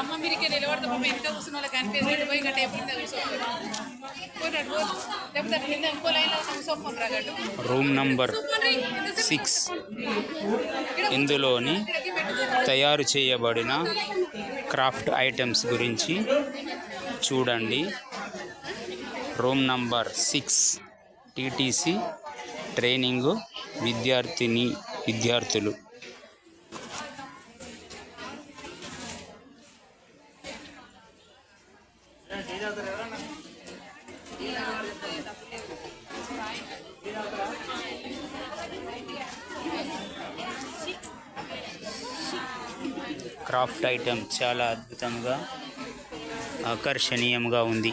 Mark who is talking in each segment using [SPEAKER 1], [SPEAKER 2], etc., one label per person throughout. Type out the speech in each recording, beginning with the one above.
[SPEAKER 1] అమ్మ మీరు ఇక్కడ నిలబడతా పాప వెనక కూర్చున్న వాళ్ళకి కనిపించండి పోయి కూర్చోండి పోయినట్టు పోదు లేకపోతే కింద ఇంకో లైన్లో కూర్చోపం రాగట్టు
[SPEAKER 2] రూమ్ నంబర్ సిక్స్. ఇందులోని తయారు చేయబడిన క్రాఫ్ట్ ఐటమ్స్ గురించి చూడండి. Room number six. TTC training విద్యార్థిని. విద్యార్థులు. క్రాఫ్ట్ ఐటెం చాలా అద్భుతంగా ఆకర్షణీయంగా ఉంది.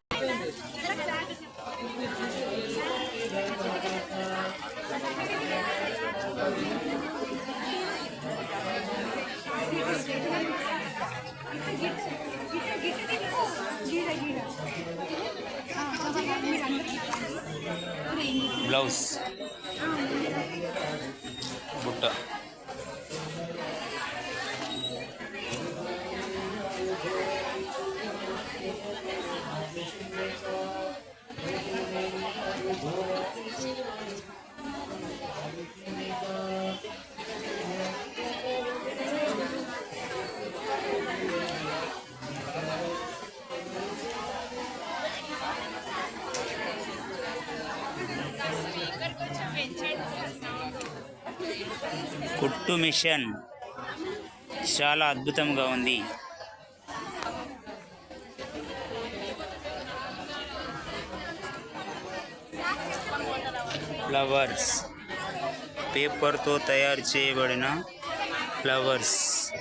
[SPEAKER 2] ಬ್ಲೌಸ್ కుట్టు మిషన్. చాలా అద్భుతంగా ఉంది. ఫ్లవర్స్. పేపర్తో తయారు చేయబడిన ఫ్లవర్స్.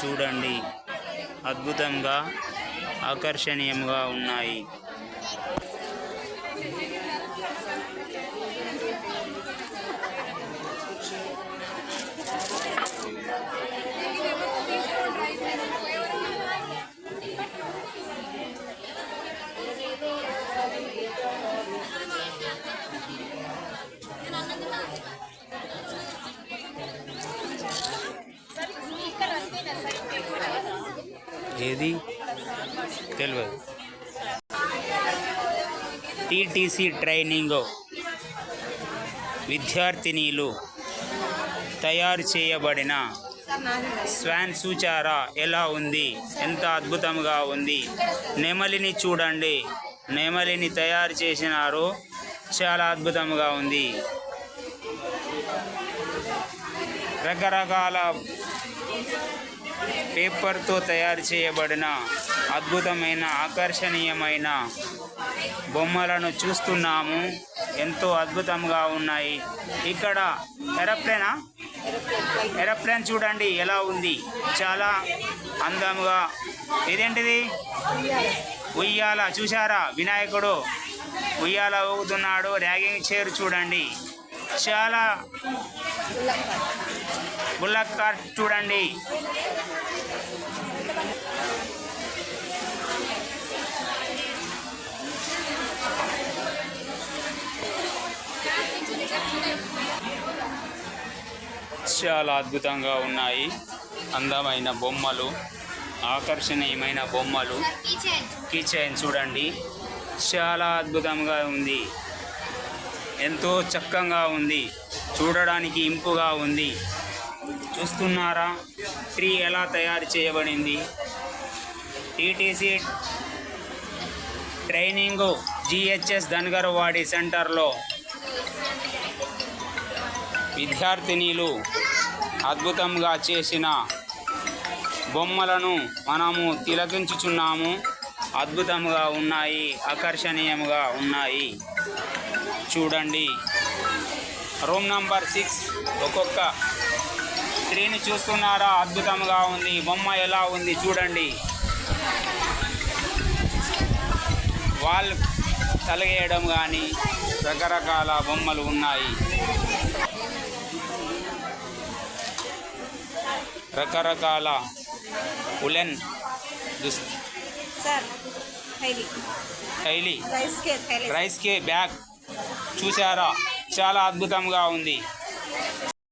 [SPEAKER 2] చూడండి అద్భుతంగా ఆకర్షణీయంగా ఉన్నాయి. ఏది? తెలియదు టీటీసీ ట్రైనింగ్ విద్యార్థినీలు తయారు చేయబడిన స్వాన్ సూచార ఎలా ఉంది? ఎంత అద్భుతంగా ఉంది? నెమలిని చూడండి. నెమలిని తయారు చేసినారు. చాలా అద్భుతంగా ఉంది. రకరకాల పేపర్తో తయారు చేయబడిన అద్భుతమైన ఆకర్షణీయమైన బొమ్మలను చూస్తున్నాము. ఎంతో అద్భుతంగా ఉన్నాయి. ఇక్కడ ఎరప్లేనా ఎరప్లేన్ చూడండి ఎలా ఉంది? చాలా అందంగా. ఇదేంటిది? ఉయ్యాల. చూసారా వినాయకుడు ఉయ్యాల ఊగుతున్నాడు. ర్యాగింగ్ చైర్ చూడండి. చాలా బుల్లక్ కార్ట్ చూడండి. చాలా అద్భుతంగా ఉన్నాయి. అందమైన బొమ్మలు ఆకర్షణీయమైన బొమ్మలు. కిచెన్ చూడండి. చాలా అద్భుతంగా ఉంది. ఎంతో చక్కగా ఉంది. చూడడానికి ఇంపుగా ఉంది. చూస్తున్నారా? ట్రీ ఎలా తయారు చేయబడింది? టీటీసీ ట్రైనింగ్ జిహెచ్ఎస్ ధన్గర్వాడి సెంటర్లో విద్యార్థినీలు అద్భుతంగా చేసిన బొమ్మలను మనము తిలకించుచున్నాము. అద్భుతంగా ఉన్నాయి. ఆకర్షణీయంగా ఉన్నాయి. చూడండి. రూమ్ నంబర్ సిక్స్ ఒక్కొక్క స్త్రీని చూస్తున్నారా? అద్భుతంగా ఉంది. బొమ్మ ఎలా ఉంది చూడండి. వాల్ తలగేయడం కానీ రకరకాల బొమ్మలు ఉన్నాయి. రకరకాల ఉలెన్ దుస్
[SPEAKER 3] సార్ హైలీ.
[SPEAKER 2] శైలి
[SPEAKER 3] రైస్ కే హైలీ.
[SPEAKER 2] రైస్ కే బ్యాగ్. చూసారా చాలా అద్భుతంగా ఉంది.